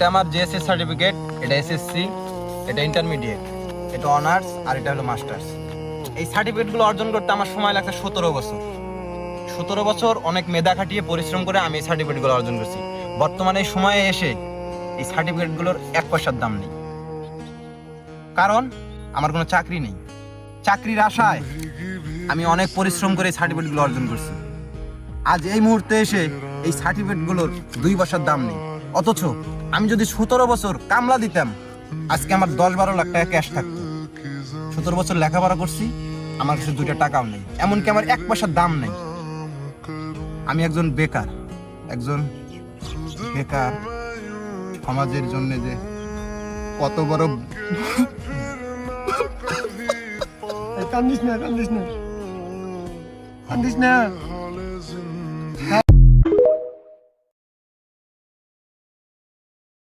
এটা আমার JSS certificate এটা এসএসসি এটা ইন্টারমিডিয়েট এটা অনার্স আর এটা হলো মাস্টার্স এই সার্টিফিকেটগুলো অর্জন করতে আমার সময় লাগছে সতেরো বছর। সতেরো বছর অনেক মেধা খাটিয়ে পরিশ্রম করে আমি এই সার্টিফিকেটগুলো অর্জন করছি। বর্তমানে এই সময়ে এসে এই সার্টিফিকেটগুলোর এক পয়সার দাম নেই। কারণ আমার কোনো চাকরি নেই। চাকরির আশায় আমি অনেক পরিশ্রম করে এই সার্টিফিকেটগুলো অর্জন করছি। আজ এই মুহূর্তে এসে এই সার্টিফিকেটগুলোর দুই পয়সার দাম নেই। অথচ আমি যদি সতেরো বছর কামলা দিতাম, আজকে আমার দশ বারো লাখ টাকা ক্যাশ থাকতো। সতেরো বছর লেখাপড়া করছি, আমার কাছে দুইটা টাকাও নেই। এমনকি আমার এক পয়সার দাম নেই। আমি একজন বেকার একজন বেকার সমাজের জন্য যে কত বড় কান্দিস না কান্দিস না। কান্দিস না।